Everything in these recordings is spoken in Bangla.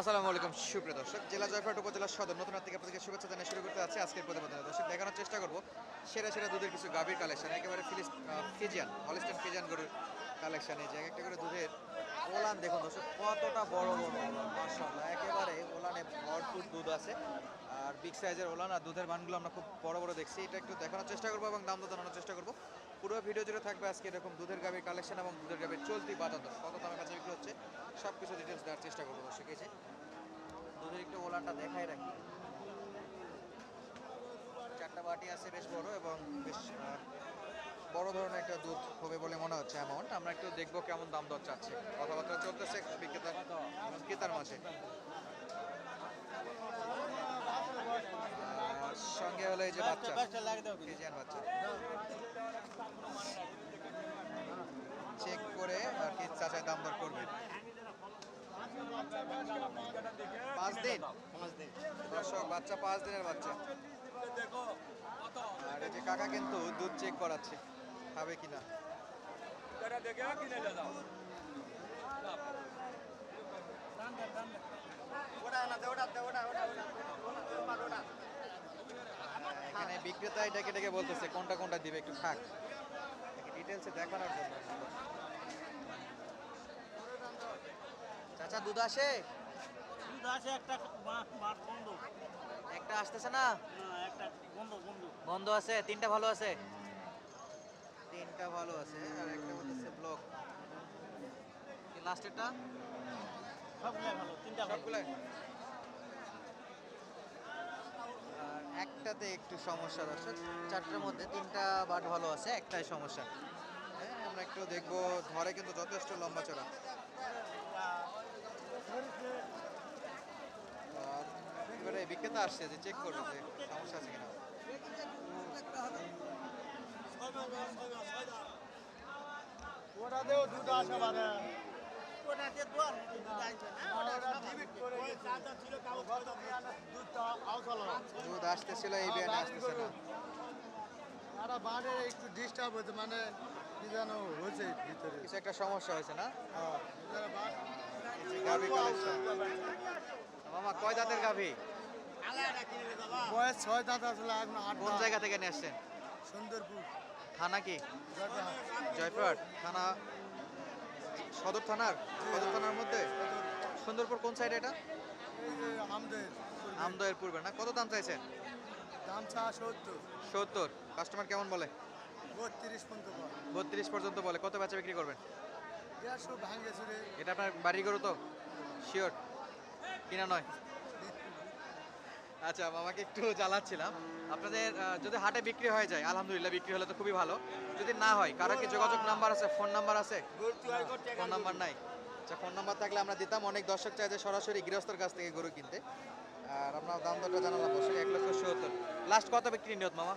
আসসালামু আলাইকুম, সুপ্রিয় দর্শক। জেলা জয়পুরহাট উপজেলার সদর নতুন থেকে আপনাদেরকে শুভেচ্ছা জানিয়ে শুরু করতে যাচ্ছি আজকের প্রতিবেদন। দর্শক, দেখানোর চেষ্টা করব, সেরা সেরা দুধের কিছু গাভীর কালেকশন একেবারে ফিলিস ফিজিয়ান হলিস্টান ফিজিয়ান গরুর কালেকশন এই যে একটা করে দুধের ওলান দেখুন দর্শক, কতটা বড় বড় ওলান একেবারে ওলানে ভরপুর দুধ আছে। আর বিগ সাইজের ওলান আর দুধের মানগুলো আমরা খুব বড় বড় দেখছি। এটা একটু দেখানোর চেষ্টা করব এবং দাম জানানোর চেষ্টা করব। পুরো ভিডিও জুড়ে থাকবে আজকে এরকম দুধের গাভীর কালেকশন এবং দুধের গাভীর চলতি বাজার দর। কত দামের কাছে বিক্রি হচ্ছে সব কিছু ডিটেলস দেওয়ার চেষ্টা করব দর্শক, এই যে দুধের একটু ওলানটা দেখাই রাখি। চারটা বাটি আছে, বেশ বড় এবং বেশ বড় ধরনের একটা দুধ হবে বলে মনে হচ্ছে অ্যামাউন্ট আমরা একটু দেখব কেমন দাম দর চাচ্ছে। কথাবার্তা চলতেছে বিক্রেতা ক্রেতার মাঝে। সঙ্গে হলো এই যে বাচ্চা ফ্রিজিয়ান বাচ্চা চেক করে আর কি চাচাই দাম দর করবে। পাঁচ দিন? দর্শক, বাচ্চা পাঁচ দিনের বাচ্চা। আর এই যে কাকা কিন্তু দুধ চেক করাচ্ছে, খাবে কিনা? এখানে বিক্রেতা এটাকে এটাকে বলতেছে, কোনটা কোনটা দিবে একটু থাক ডিটেলসে দেখানোর জন্য। চাচা দুধ আসে? দুধ আছে একটা বন্ধ। একটা আসতেছে না? একটা বন্ধ বন্ধ। বন্ধ আছে তিনটা ভালো আছে? তিনটা ভালো আছে আর একটা বলতেছে ব্লক। লাস্টেরটা সবগুলাই ভালো তিনটা ভালো। সবগুলাই? একটাতে একটু সমস্যা দর্শক। চারটার মধ্যে তিনটা বাট ভালো আছে একটাই সমস্যা। হ্যাঁ আমরা একটু দেখব ধরে কিন্তু যথেষ্ট লম্বা চড়া আর এবারে বিক্রেতা আসছে যে চেক করবে যে সমস্যা আছে কিনা। ওটাতেও দুধ আসে মানে ওটাতে দোয়ার মতো দুধ আসবে না? ওটা ডিবিট করে ছিল দুধটা দুধ আসতেছিল এই বিয়ানে আসতেছে না। আর একটু ডিস্টার্ব হয়েছে মানে কি যেন হয়েছে ভিতরে। কিছু একটা সমস্যা হয়েছে না? হ্যাঁ, গাভি কালেকশন মামা কয় দাঁতের গাভি আলাদা কিনে নিয়ে যাবা। বয়স ছয় দাঁত আসলে এখন আট কোন জায়গা থেকে নিয়ে আসছেন? সুন্দরপুর। থানা কি? জয়পুরহাট। থানা সদর থানার? সদর থানার মধ্যে? সুন্দরপুর কোন সাইড এটা? আমদয়ের পূর্বে। না? কত দাম চাইছেন? দাম চা সত্তর। সত্তর। কাস্টমার কেমন বলে? বত্রিশ পর্যন্ত বত্রিশ পর্যন্ত বলে। কত বেচা বিক্রি করবেন? এটা আপনার বাড়ি গরু তো? শিওর কিনা নয়? আচ্ছা মামাকে একটু জ্বালাচ্ছিলাম। আপনাদের যদি হাটে বিক্রি হয়ে যায় আলহামদুলিল্লাহ বিক্রি হলে তো খুবই ভালো। যদি না হয় কারও কি যোগাযোগ নাম্বার আছে ফোন নাম্বার আছে? ফোন নাম্বার নাই। আচ্ছা ফোন নাম্বার থাকলে আমরা দিতাম। অনেক দর্শক চাই যে সরাসরি গৃহস্থর কাছ থেকে গরু কিনতে। আর আপনার দাম দরটা জানালাম অবশ্যই এক লক্ষ সত্তর। লাস্ট কত বিক্রি নিয়ত মামা?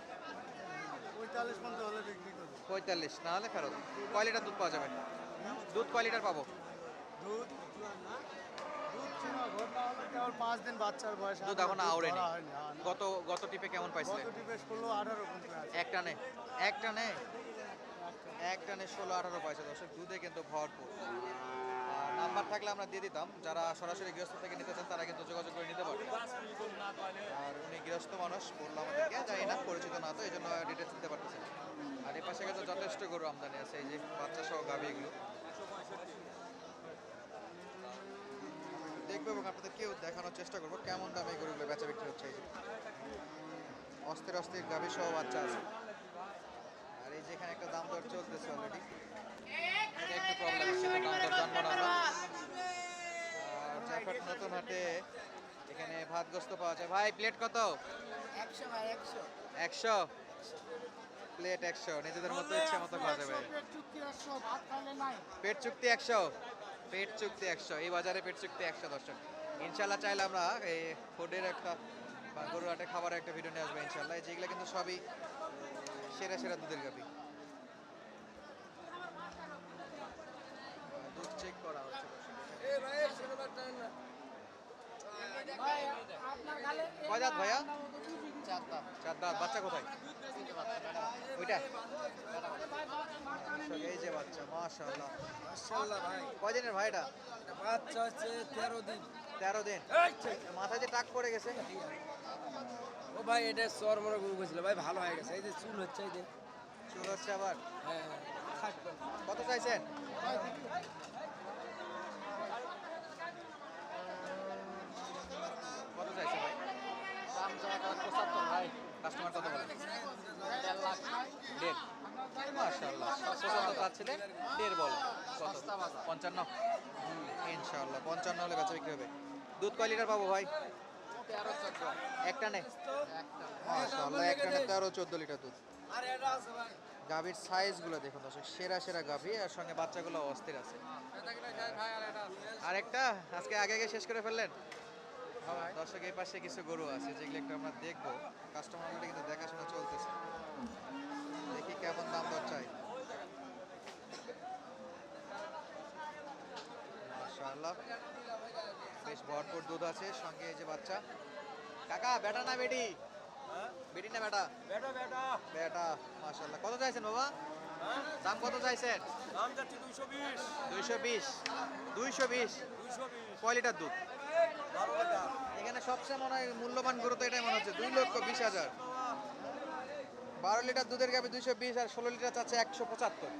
পঁয়তাল্লিশ না হলে ফেরত। কয় লিটার দুধ পাওয়া যাবে? দুধ কয় লিটার পাবো? দুধ দুধ ছিল ঘটনা হলো কেবল পাঁচ দিন বাচ্চার বয়স দুধ এখন আউড়েনি ধরা হয়নি, না। গত গত টিপে কেমন পাইছিলেন গত টিপেস করল আঠারো পর্যন্ত আছে? এক টানে এক টানে এক টানে ষোলো আঠারো পয়সা দর্শক দুধে কিন্তু ভরপুর। নাম্বার থাকলে আমরা দিয়ে দিতাম। যারা সরাসরি গৃহস্থ থেকে নিতে চান তারা কিন্তু যোগাযোগ করে নিতে পারবে আর উনি গৃহস্থ মানুষ বলল আমাদেরকে জানি না পরিচিত না তো এই জন্য ডিটেলস দিতে পারতেছে আর এই পাশে কিন্তু যথেষ্ট গরু আমদানি আছে এই যে বাচ্চা সহ গাভি এগুলো। দেখব এবং আপনাদের কেউ দেখানোর চেষ্টা করব কেমন দামে গরুগুলো বেচা বিক্রি হচ্ছে এই যে। অস্থির অস্থির গাভি সহ বাচ্চা আছে। আর এই যেখানে একটা দাম দর চলতেছে অলরেডি একটু প্রবলেম আছে দাম দর জানব না আমরা আর নতুন হাটে এখানে ভাতগ্রস্ত পাওয়া যায়। ভাই প্লেট কত? একশো ভাই একশো। একশো? প্লেট একশো। নিজেদের মতো ইচ্ছে মতো খাওয়া যাবে। পেট চুক্তি একশো? পেট চুক্তি একশো এই বাজারে পেট চুক্তি একশো দর্শক। ইনশাল্লাহ চাইলে আমরা এই ফুডের একটা বা গরুর হাটে খাবারের একটা ভিডিও নিয়ে আসব ইনশাল্লাহ যেগুলো কিন্তু সবই সেরা সেরা দুধের গাবি দুধ চেক করা হচ্ছে কয় দাঁত ভাইয়া? চার দাঁত। বাচ্চা কোথায়? ওইটা? এই যে বাচ্চা ভাই। কয়দিনের ভাই এটা? বাচ্চা হচ্ছে তেরো দিন। তেরো দিন। মাথায় যে টাক পড়ে গেছে? ও ভাই এটা সর মনে গরু ভাই ভালো হয়ে গেছে। এই যে চুল হচ্ছে এই যে। চুল হচ্ছে আবার? হ্যাঁ কত চাইছেন কত চাইছে ভাই দাম চাওয়া পঁচাত্তর ভাই কাস্টমার কত বলে। দেড় লাখ দেড়। মাশাআল্লাহ পঁচাত্তর চাচ্ছিলেন দেড় বল। কত? পঞ্চান্ন। হলে বেচা বিক্রি হবে। দুধ কয় লিটার পাবো ভাই? একটা নে। মাশাআল্লাহ একটা নে তেরো চোদ্দ লিটার দুধ। গাভীর সাইজগুলো দেখুন দর্শক সেরা সেরা গাভী আর সঙ্গে বাচ্চাগুলো অস্থির আছে। আর একটা আজকে আগে আগে শেষ করে ফেললেন? দর্শক এই পাশে কিছু গরু আছে যেগুলো একটু আমরা দেখব। কাস্টমার কিন্তু দেখাশোনা চলতেছে। দেখি কেমন দাম দর চাই। মাশাআল্লাহ। বেশ ভরপুর দুধ আছে সঙ্গে এই যে বাচ্চা। কাকা বেটা না বেটি? বেটি না বেটা বেটা বেটা বেটা মাশাআল্লাহ। কত চাইছেন বাবা? দাম কত চাইছেন? দাম যাচ্ছে দুইশো বিশ। দুইশো বিশ। দুইশো বিশ। দুইশো বিশ। কয় লিটার দুধ? এখানে সবচেয়ে মনে হয় মূল্যবান গরু তো এটাই মনে হচ্ছে দুই লক্ষ বিশ হাজার। বারো লিটার দুধের গাবে দুইশো বিশ আর ষোলো লিটার চাচ্ছে একশো পঁচাত্তর।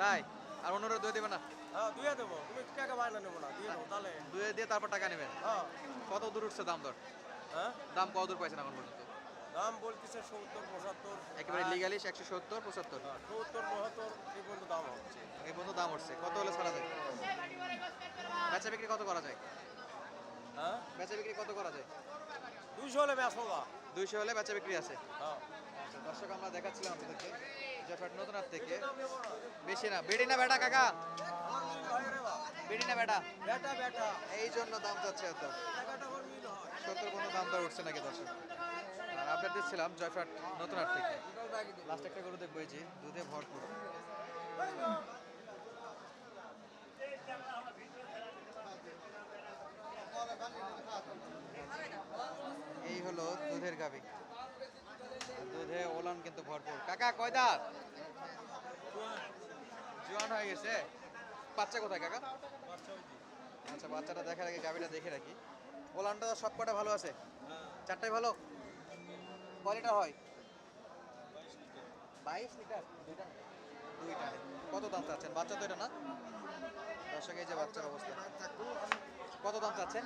তাই? আর অন্যরা দুয়ে দেবে না? হ্যাঁ দেবো। তুমি টাকা বাইনা নেব না দিয়ে দেবো তাহলে। দুয়ে দিয়ে তারপর টাকা নেবেন হ্যাঁ। কত দূর উঠছে দাম দর? হ্যাঁ? দাম কত দূর পাইছেন এখন পর্যন্ত? দাম বলতেছে সত্তর পঁচাত্তর। একেবারে লিগালিশ একশো সত্তর পঁচাত্তর? সত্তর পঁচাত্তর এই পর্যন্ত দাম হচ্ছে। এই পর্যন্ত দাম উঠছে কত হলে ছাড়া যায়? বেচা বিক্রি কত করা যায়? হ্যাঁ? বেচা বিক্রি কত করা যায়? দুইশো হলে হোগা দুইশো হলে বেচা বিক্রি আছে? হ্যাঁ। আচ্ছা, দর্শক আমরা দেখাচ্ছিলাম আপনাদেরকে জয়ফাট নতুনহাট থেকে। বেশি না বেড়ি না বেটা কাকা? বেড়ি না বেটা? বেটা বেটা। এই জন্য দাম যাচ্ছে এত। হয়। সত্তর কোনো দাম দর উঠছে নাকি দর্শক? আর আপডেট দিচ্ছিলাম জয়ফাট নতুনহাট থেকে। লাস্ট একটা গরু দেখব এই যে দুধে ভরপুর এই হলো দুধের গাবি দুধে ওলান কিন্তু ভরপুর কাকা কয় দাঁত জোয়ান হয়ে গেছে। বাচ্চা কোথায় কাকা? আচ্ছা বাচ্চাটা দেখার আগে গাবিটা দেখে রাখি। ওলানটা সব কটা ভালো আছে? চারটাই ভালো? কয় লিটার হয়? বাইশ লিটার? দুইটা? দুইটা। কত দাম চাচ্ছেন? বাচ্চা তো এটা না? দর্শক এই যে বাচ্চার অবস্থা। কত দাম চাচ্ছেন?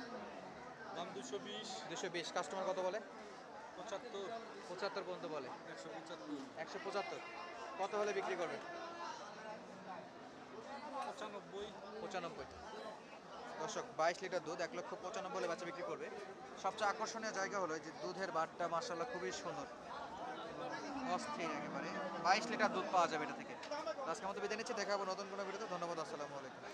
দাম দুশো বিশ। দুশো বিশ। কাস্টমার কত বলে? পঁচাত্তর পঁচাত্তর পর্যন্ত বলে। একশো পঁচাত্তর। একশো পঁচাত্তর কত হলে বিক্রি করবেন পঁচানব্বই। পঁচানব্বই। দর্শক বাইশ লিটার দুধ এক লক্ষ পঁচানব্বই হলে বাচ্চা বিক্রি করবে। সবচেয়ে আকর্ষণীয় জায়গা হলো যে দুধের বাটটা মার্শাল্লাহ খুবই সুন্দর। অস্থির একেবারে। বাইশ লিটার দুধ পাওয়া যাবে এটা থেকে। আজকের মতো বিদায় নিচ্ছি দেখা হব নতুন কোনো ভিডিওতে। ধন্যবাদ আসসালামু আলাইকুম।